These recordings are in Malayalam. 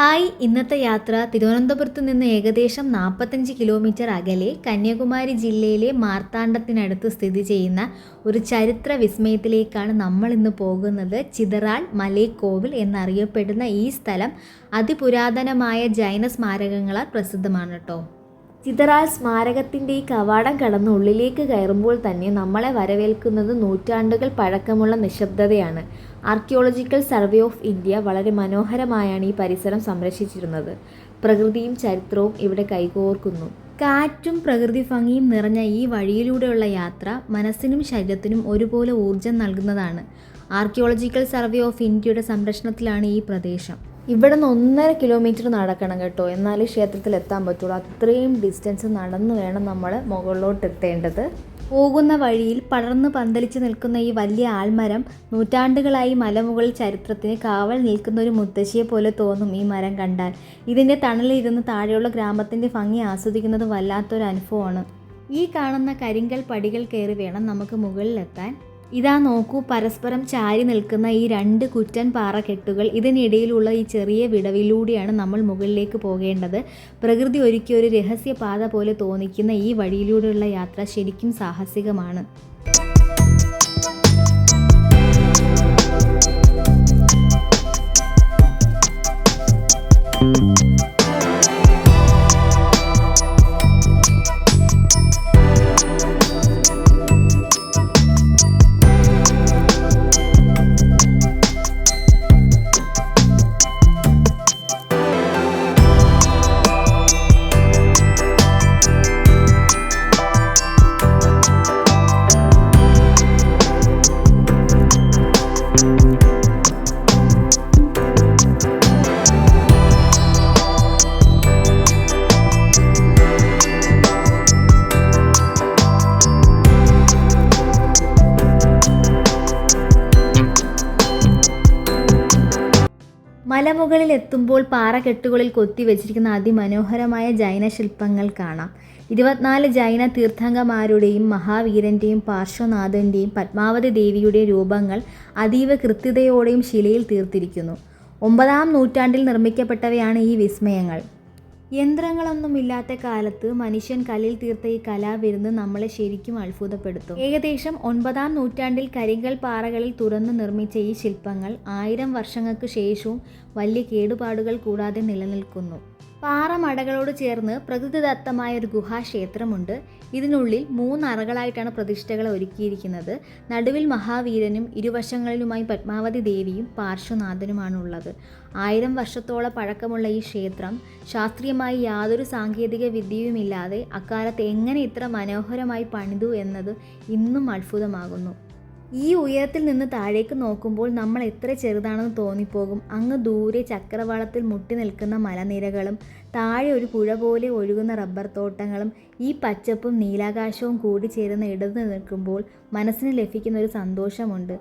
ഹായ്. ഇന്നത്തെ യാത്ര തിരുവനന്തപുരത്ത് നിന്ന് ഏകദേശം നാൽപ്പത്തഞ്ച് കിലോമീറ്റർ അകലെ കന്യാകുമാരി ജില്ലയിലെ മാർത്താണ്ഡത്തിനടുത്ത് സ്ഥിതി ചെയ്യുന്ന ഒരു ചരിത്ര വിസ്മയത്തിലേക്കാണ് നമ്മൾ ഇന്ന് പോകുന്നത്. ചിതറാൾ മലേക്കോവിൽ എന്നറിയപ്പെടുന്ന ഈ സ്ഥലം അതിപുരാതനമായ ജൈന സ്മാരകങ്ങളാൽ പ്രസിദ്ധമാണ് കേട്ടോ. ചിതറാൾ സ്മാരകത്തിന്റെ ഈ കവാടം കടന്ന് ഉള്ളിലേക്ക് കയറുമ്പോൾ തന്നെ നമ്മളെ വരവേൽക്കുന്നത് നൂറ്റാണ്ടുകൾ പഴക്കമുള്ള നിശബ്ദതയാണ്. ആർക്കിയോളജിക്കൽ സർവേ ഓഫ് ഇന്ത്യ വളരെ മനോഹരമായാണ് ഈ പരിസരം സംരക്ഷിച്ചിരുന്നത്. പ്രകൃതിയും ചരിത്രവും ഇവിടെ കൈകോർക്കുന്നു. കാറ്റും പ്രകൃതി ഭംഗിയും നിറഞ്ഞ ഈ വഴിയിലൂടെയുള്ള യാത്ര മനസ്സിനും ശരീരത്തിനും ഒരുപോലെ ഊർജം നൽകുന്നതാണ്. ആർക്കിയോളജിക്കൽ സർവേ ഓഫ് ഇന്ത്യയുടെ സംരക്ഷണത്തിലാണ് ഈ പ്രദേശം. ഇവിടെ നിന്ന് ഒന്നര കിലോമീറ്റർ നടക്കണം കേട്ടോ. എന്നാലേ ക്ഷേത്രത്തിൽ എത്താൻ പറ്റുള്ളൂ. അത്രയും ഡിസ്റ്റൻസ് നടന്നു വേണം നമ്മൾ മുകളിലോട്ട് എത്തേണ്ടത്. പോകുന്ന വഴിയിൽ പടർന്ന് പന്തലിച്ച് നിൽക്കുന്ന ഈ വലിയ ആൽമരം നൂറ്റാണ്ടുകളായി മലമുകളിൽ ചരിത്രത്തിന് കാവൽ നിൽക്കുന്ന ഒരു മുത്തശ്ശിയെ പോലെ തോന്നും ഈ മരം കണ്ടാൽ. ഇതിന്റെ തണലിരുന്ന് താഴെയുള്ള ഗ്രാമത്തിന്റെ ഭംഗി ആസ്വദിക്കുന്നത് വല്ലാത്തൊരു അനുഭവമാണ്. ഈ കാണുന്ന കരിങ്കൽ പടികൾ കയറി വേണം നമുക്ക് മുകളിലെത്താൻ. ഇതാ നോക്കൂ പരസ്പരം ചാരി നിൽക്കുന്ന ഈ രണ്ട് കുറ്റൻ പാറക്കെട്ടുകൾ ഇതിനിടയിലുള്ള ഈ ചെറിയ വിടവിലൂടെയാണ് നമ്മൾ മുകളിലേക്ക് പോകേണ്ടത്. പ്രകൃതി ഒരുക്കിയ ഒരു രഹസ്യപാത പോലെ തോന്നിക്കുന്ന ഈ വഴിയിലൂടെയുള്ള യാത്ര ശരിക്കും സാഹസികമാണ്. മലമുകളിൽ എത്തുമ്പോൾ പാറക്കെട്ടുകളിൽ കൊത്തിവെച്ചിരിക്കുന്ന അതിമനോഹരമായ ജൈന ശില്പങ്ങൾ കാണാം. ഇരുപത്തിനാല് ജൈന തീർത്ഥങ്കമാരുടെയും മഹാവീരന്റെയും പാർശ്വനാഥന്റെയും പത്മാവതി ദേവിയുടെയും രൂപങ്ങൾ അതീവ കൃത്യതയോടെയും ശിലയിൽ തീർത്തിരിക്കുന്നു. ഒമ്പതാം നൂറ്റാണ്ടിൽ നിർമ്മിക്കപ്പെട്ടവയാണ് ഈ വിസ്മയങ്ങൾ. യന്ത്രങ്ങളൊന്നുമില്ലാത്ത കാലത്ത് മനുഷ്യൻ കല്ലിൽ തീർത്ത ഈ കലാവിരുന്ന് നമ്മളെ ശരിക്കും അത്ഭുതപ്പെടുത്തും. ഏകദേശം ഒൻപതാം നൂറ്റാണ്ടിൽ കരിങ്കൽ പാറകളിൽ തുറന്നു നിർമ്മിച്ച ഈ ശില്പങ്ങൾ ആയിരം വർഷങ്ങൾക്ക് ശേഷവും വലിയ കേടുപാടുകൾ കൂടാതെ നിലനിൽക്കുന്നു. പാറമടകളോട് ചേർന്ന് പ്രകൃതിദത്തമായ ഒരു ഗുഹാക്ഷേത്രമുണ്ട്. ഇതിനുള്ളിൽ മൂന്നറകളായിട്ടാണ് പ്രതിഷ്ഠകൾ ഒരുക്കിയിരിക്കുന്നത്. നടുവിൽ മഹാവീരനും ഇരുവശങ്ങളിലുമായി പത്മാവതി ദേവിയും പാർശ്വനാഥനുമാണുള്ളത്. ആയിരം വർഷത്തോളം പഴക്കമുള്ള ഈ ക്ഷേത്രം ശാസ്ത്രീയമായി യാതൊരു സാങ്കേതിക വിദ്യയുമില്ലാതെ അക്കാലത്ത് എങ്ങനെ ഇത്ര മനോഹരമായി പണിതു എന്നത് ഇന്നും അത്ഭുതമാകുന്നു. ഈ ഉയരത്തിൽ നിന്ന് താഴേക്ക് നോക്കുമ്പോൾ നമ്മൾ എത്ര ചെറുതാണെന്ന് തോന്നിപ്പോകും. അങ്ങ് ദൂരെ ചക്രവാളത്തിൽ മുട്ടി നിൽക്കുന്ന മലനിരകളും താഴെ ഒരു പുഴ പോലെ ഒഴുകുന്ന റബ്ബർ തോട്ടങ്ങളും ഈ പച്ചപ്പും നീലാകാശവും കൂടി ചേരുന്ന ഇടത് നിൽക്കുമ്പോൾ മനസ്സിന് ലഭിക്കുന്ന ഒരു സന്തോഷമുണ്ട്.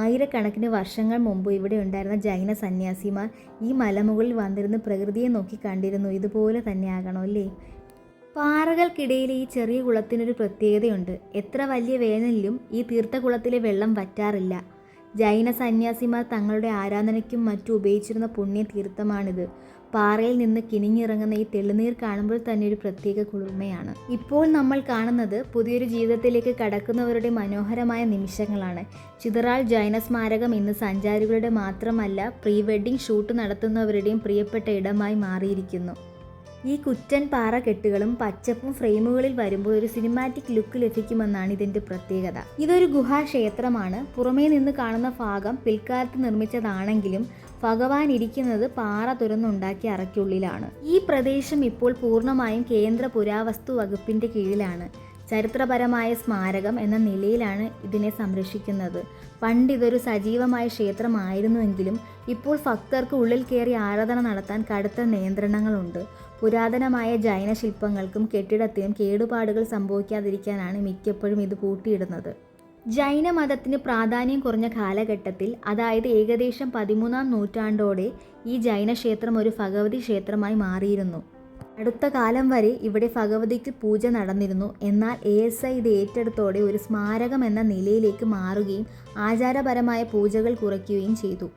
ആയിരക്കണക്കിന് വർഷങ്ങൾ മുമ്പ് ഇവിടെ ഉണ്ടായിരുന്ന ജൈന സന്യാസിമാർ ഈ മലമുകളിൽ വന്നിരുന്ന് പ്രകൃതിയെ നോക്കി കണ്ടിരുന്നു. ഇതുപോലെ തന്നെയാകണം അല്ലേ? പാറകൾക്കിടയിലെ ഈ ചെറിയ കുളത്തിനൊരു പ്രത്യേകതയുണ്ട്. എത്ര വലിയ വേനലിലും ഈ തീർത്ഥകുളത്തിലെ വെള്ളം വറ്റാറില്ല. ജൈന സന്യാസിമാർ തങ്ങളുടെ ആരാധനയ്ക്കും മറ്റും ഉപയോഗിച്ചിരുന്ന പുണ്യ തീർത്ഥമാണിത് പാറയിൽ നിന്ന് കിണിഞ്ഞിറങ്ങുന്ന ഈ തെളിനീർ കാണുമ്പോൾ തന്നെ ഒരു പ്രത്യേക കുളിർമയാണ്. ഇപ്പോൾ നമ്മൾ കാണുന്നത് പുതിയൊരു ജീവിതത്തിലേക്ക് കടക്കുന്നവരുടെ മനോഹരമായ നിമിഷങ്ങളാണ്. ചിതറാൾ ജൈന സ്മാരകം ഇന്ന് സഞ്ചാരികളുടെ മാത്രമല്ല പ്രീ വെഡിംഗ് ഷൂട്ട് നടത്തുന്നവരുടെയും പ്രിയപ്പെട്ട ഇടമായി മാറിയിരിക്കുന്നു. ഈ കുറ്റൻ പാറക്കെട്ടുകളും പച്ചപ്പും ഫ്രെയിമുകളിൽ വരുമ്പോൾ ഒരു സിനിമാറ്റിക് ലുക്ക് ലഭിക്കുമെന്നാണ് ഇതിന്റെ പ്രത്യേകത. ഇതൊരു ഗുഹാക്ഷേത്രമാണ്. പുറമേ നിന്ന് കാണുന്ന ഭാഗം പിൽക്കാലത്ത് നിർമ്മിച്ചതാണെങ്കിലും ഭഗവാൻ ഇരിക്കുന്നത് പാറ തുറന്നുണ്ടാക്കിയ അറയ്ക്കുള്ളിലാണ്. ഈ പ്രദേശം ഇപ്പോൾ പൂർണമായും കേന്ദ്ര പുരാവസ്തു വകുപ്പിന്റെ കീഴിലാണ്. ചരിത്രപരമായ സ്മാരകം എന്ന നിലയിലാണ് ഇതിനെ സംരക്ഷിക്കുന്നത്. പണ്ട് ഇതൊരു സജീവമായ ക്ഷേത്രമായിരുന്നുവെങ്കിലും ഇപ്പോൾ ഭക്തർക്ക് ഉള്ളിൽ കയറി ആരാധന നടത്താൻ കടുത്ത നിയന്ത്രണങ്ങളുണ്ട്. പുരാതനമായ ജൈന ശില്പങ്ങൾക്കും കെട്ടിടത്തിനും കേടുപാടുകൾ സംഭവിക്കാതിരിക്കാനാണ് മിക്കപ്പോഴും ഇത് പൂട്ടിയിടുന്നത്. ജൈന മതത്തിന് പ്രാധാന്യം കുറഞ്ഞ കാലഘട്ടത്തിൽ അതായത് ഏകദേശം പതിമൂന്നാം നൂറ്റാണ്ടോടെ ഈ ജൈന ക്ഷേത്രം ഒരു ഭഗവതി ക്ഷേത്രമായി മാറിയിരുന്നു. അടുത്ത കാലം വരെ ഇവിടെ ഭഗവതിക്ക് പൂജ നടന്നിരുന്നു. എന്നാൽ എ എസ് ഐ ഇത് ഏറ്റെടുത്തോടെ ഒരു സ്മാരകം എന്ന നിലയിലേക്ക് മാറുകയും ആചാരപരമായ പൂജകൾ കുറയ്ക്കുകയും ചെയ്തു.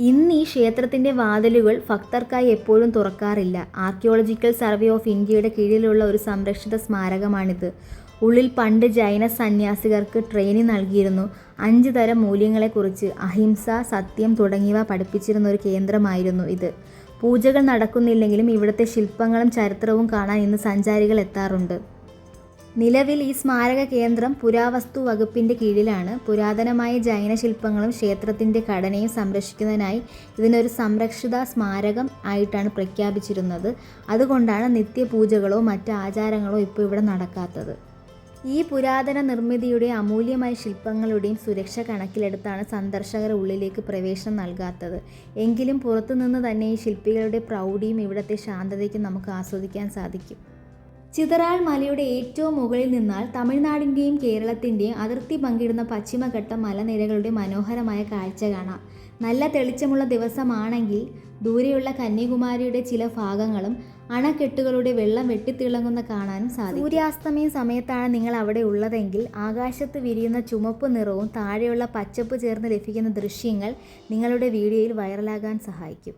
ഇന്ന് ഈ ക്ഷേത്രത്തിന്റെ വാതിലുകൾ ഭക്തർക്കായി എപ്പോഴും തുറക്കാറില്ല. ആർക്കിയോളജിക്കൽ സർവേ ഓഫ് ഇന്ത്യയുടെ കീഴിലുള്ള ഒരു സംരക്ഷിത സ്മാരകമാണിത്. ഉള്ളിൽ പണ്ട് ജൈന സന്യാസികർക്ക് ട്രെയിനിങ് നൽകിയിരുന്നു. അഞ്ച് തരം മൂല്യങ്ങളെക്കുറിച്ച് അഹിംസ സത്യം തുടങ്ങിയവ പഠിപ്പിച്ചിരുന്ന ഒരു കേന്ദ്രമായിരുന്നു ഇത്. പൂജകൾ നടക്കുന്നില്ലെങ്കിലും ഇവിടുത്തെ ശില്പങ്ങളും ചരിത്രവും കാണാൻ ഇന്ന് സഞ്ചാരികൾ എത്താറുണ്ട്. നിലവിൽ ഈ സ്മാരക കേന്ദ്രം പുരാവസ്തു വകുപ്പിന്റെ കീഴിലാണ്. പുരാതനമായ ജൈന ശില്പങ്ങളും ക്ഷേത്രത്തിന്റെ ഘടനയും സംരക്ഷിക്കുന്നതിനായി ഇതിനൊരു സംരക്ഷിത സ്മാരകം ആയിട്ടാണ് പ്രഖ്യാപിച്ചിരുന്നത്. അതുകൊണ്ടാണ് നിത്യപൂജകളോ മറ്റ് ആചാരങ്ങളോ ഇപ്പോൾ ഇവിടെ നടക്കാത്തത്. ഈ പുരാതന നിർമ്മിതിയുടെ അമൂല്യമായ ശില്പങ്ങളുടെയും സുരക്ഷ കണക്കിലെടുത്താണ് സന്ദർശകർ ഉള്ളിലേക്ക് പ്രവേശനം നൽകാത്തത്. എങ്കിലും പുറത്തുനിന്ന് തന്നെ ഈ ശില്പികളുടെ പ്രൗഢിയും ഇവിടുത്തെ ശാന്തതയ്ക്കും നമുക്ക് ആസ്വദിക്കാൻ സാധിക്കും. ചിതറാൾ മലയുടെ ഏറ്റവും മുകളിൽ നിന്നാൽ തമിഴ്നാടിന്റെയും കേരളത്തിന്റെയും അതിർത്തി പങ്കിടുന്ന പശ്ചിമഘട്ട മലനിരകളുടെ മനോഹരമായ കാഴ്ച കാണാം. നല്ല തെളിച്ചമുള്ള ദിവസമാണെങ്കിൽ ദൂരെയുള്ള കന്യാകുമാരിയുടെ ചില ഭാഗങ്ങളും അണക്കെട്ടുകളുടെ വെള്ളം വെട്ടിത്തിളങ്ങുന്ന കാണാനും സാധിക്കും. സൂര്യാസ്തമയ സമയത്താണ് നിങ്ങൾ അവിടെ ഉള്ളതെങ്കിൽ ആകാശത്ത് വിരിയുന്ന ചുമപ്പ് നിറവും താഴെയുള്ള പച്ചപ്പ് ചേർന്ന് ലഭിക്കുന്ന ദൃശ്യങ്ങൾ നിങ്ങളുടെ വീഡിയോയിൽ വൈറലാകാൻ സഹായിക്കും.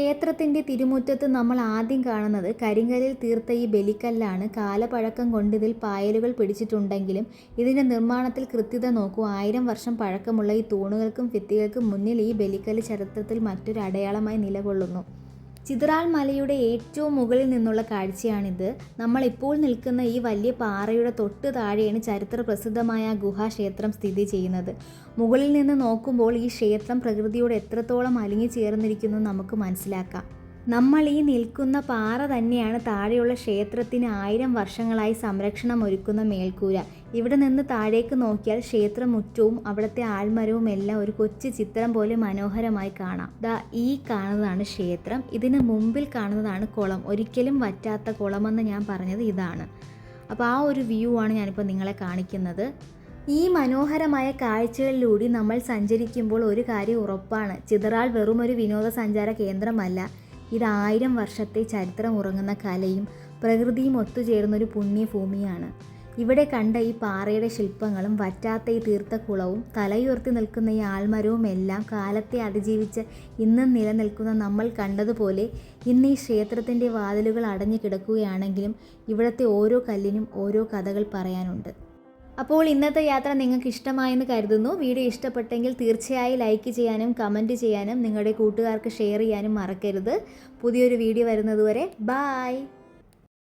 ക്ഷേത്രത്തിന്റെ തിരുമുറ്റത്ത് നമ്മൾ ആദ്യം കാണുന്നത് കരിങ്കലിൽ തീർത്ത ഈ ബലിക്കല്ലാണ്. കാലപ്പഴക്കം കൊണ്ട് ഇതിൽ പായലുകൾ പിടിച്ചിട്ടുണ്ടെങ്കിലും ഇതിന്റെ നിർമ്മാണത്തിൽ കൃത്യത നോക്കൂ. ആയിരം വർഷം പഴക്കമുള്ള ഈ തൂണുകൾക്കും ഭിത്തികൾക്കും മുന്നിൽ ഈ ബലിക്കല്ല് ചരിത്രത്തിൽ മറ്റൊരു അടയാളമായി നിലകൊള്ളുന്നു. ചിതറാൽ മലയുടെ ഏറ്റവും മുകളിൽ നിന്നുള്ള കാഴ്ചയാണിത്. നമ്മൾ ഇപ്പോൾ നിൽക്കുന്ന ഈ വലിയ പാറയുടെ തൊട്ട് താഴെയാണ് ചരിത്ര പ്രസിദ്ധമായ ഗുഹാക്ഷേത്രം സ്ഥിതി ചെയ്യുന്നത്. മുകളിൽ നിന്ന് നോക്കുമ്പോൾ ഈ ക്ഷേത്രം പ്രകൃതിയോട് എത്രത്തോളം അലിഞ്ഞു ചേർന്നിരിക്കുന്നു നമുക്ക് മനസ്സിലാക്കാം. നമ്മൾ ഈ നിൽക്കുന്ന പാറ തന്നെയാണ് താഴെയുള്ള ക്ഷേത്രത്തിന് ആയിരം വർഷങ്ങളായി സംരക്ഷണം ഒരുക്കുന്ന മേൽക്കൂര. ഇവിടെ നിന്ന് താഴേക്ക് നോക്കിയാൽ ക്ഷേത്രമുറ്റവും അവിടുത്തെ ആൽമരവും എല്ലാം ഒരു കൊച്ചു ചിത്രം പോലെ മനോഹരമായി കാണാം. ദാ ഈ കാണുന്നതാണ് ക്ഷേത്രം. ഇതിന് മുമ്പിൽ കാണുന്നതാണ് കുളം. ഒരിക്കലും വറ്റാത്ത കുളമെന്ന് ഞാൻ പറഞ്ഞത് ഇതാണ്. അപ്പോൾ ആ ഒരു വ്യൂ ആണ് ഞാനിപ്പോൾ നിങ്ങളെ കാണിക്കുന്നത്. ഈ മനോഹരമായ കാഴ്ചകളിലൂടെ നമ്മൾ സഞ്ചരിക്കുമ്പോൾ ഒരു കാര്യം ഉറപ്പാണ്. ചിതറാൾ വെറും ഒരു വിനോദസഞ്ചാര കേന്ദ്രമല്ല. ഇത് ആയിരം വർഷത്തെ ചരിത്രം ഉറങ്ങുന്ന കലയും പ്രകൃതിയും ഒത്തുചേർന്നൊരു പുണ്യഭൂമിയാണ്. ഇവിടെ കണ്ട ഈ പാറയുടെ ശില്പങ്ങളും വറ്റാത്ത ഈ തീർത്ത കുളവും തലയുയർത്തി നിൽക്കുന്ന ഈ ആൽമരവും എല്ലാം കാലത്തെ അതിജീവിച്ച് ഇന്നും നിലനിൽക്കുന്ന നമ്മൾ കണ്ടതുപോലെ ഇന്ന് ഈ ക്ഷേത്രത്തിന്റെ വാതിലുകൾ അടഞ്ഞു കിടക്കുകയാണെങ്കിലും ഇവിടുത്തെ ഓരോ കല്ലിനും ഓരോ കഥകൾ പറയാനുണ്ട്. അപ്പോൾ ഇന്നത്തെ യാത്ര നിങ്ങൾക്ക് ഇഷ്ടമായെന്ന് കരുതുന്നു. വീഡിയോ ഇഷ്ടപ്പെട്ടെങ്കിൽ തീർച്ചയായും ലൈക്ക് ചെയ്യാനും കമന്റ് ചെയ്യാനും നിങ്ങളുടെ കൂട്ടുകാർക്ക് ഷെയർ ചെയ്യാനും മറക്കരുത്. പുതിയൊരു വീഡിയോ വരുന്നതുവരെ ബായ്.